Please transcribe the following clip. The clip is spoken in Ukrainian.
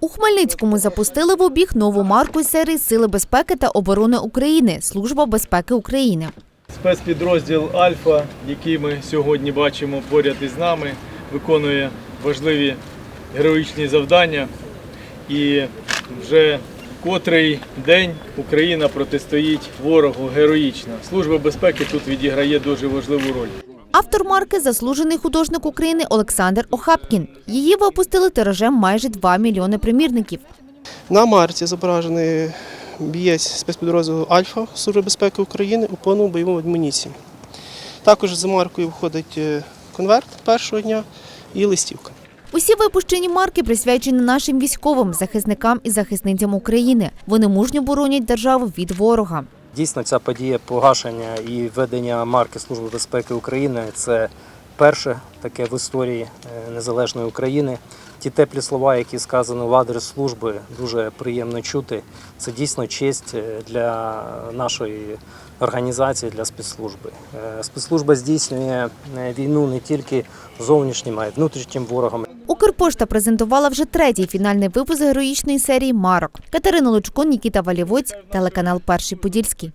У Хмельницькому запустили в обіг нову марку серії Сили безпеки та оборони України Служба безпеки України. Спецпідрозділ Альфа, який ми сьогодні бачимо поряд із нами, виконує важливі героїчні завдання. І вже котрий день Україна протистоїть ворогу героїчно. Служба безпеки тут відіграє дуже важливу роль. Автор марки заслужений художник України Олександр Охапкін. Її випустили тиражем майже 2 мільйони примірників. На марці зображений бієць спецпідрозділу Альфа Служби безпеки України у повному бойовому адмуніції. Також за маркою входить е, конверт першого дня і листівка. Усі випущені марки присвячені нашим військовим, захисникам і захисницям України. Вони мужньо боронять державу від ворога. Дійсно, ця подія погашення і введення марки Служби безпеки України це перше таке в історії е, незалежної України. Ті теплі слова, які сказано в адрес служби, дуже приємно чути. Це дійсно честь е, для нашої організації, для спецслужби. Е, Спецслужба здійснює війну не тільки зовнішнім, а й внутрішнім ворогом. Укрпошта презентувала вже третій фінальний випуск героїчної серії марок. Катерина Лучко, Нікіта Валівоць, телеканал Перший Подільський.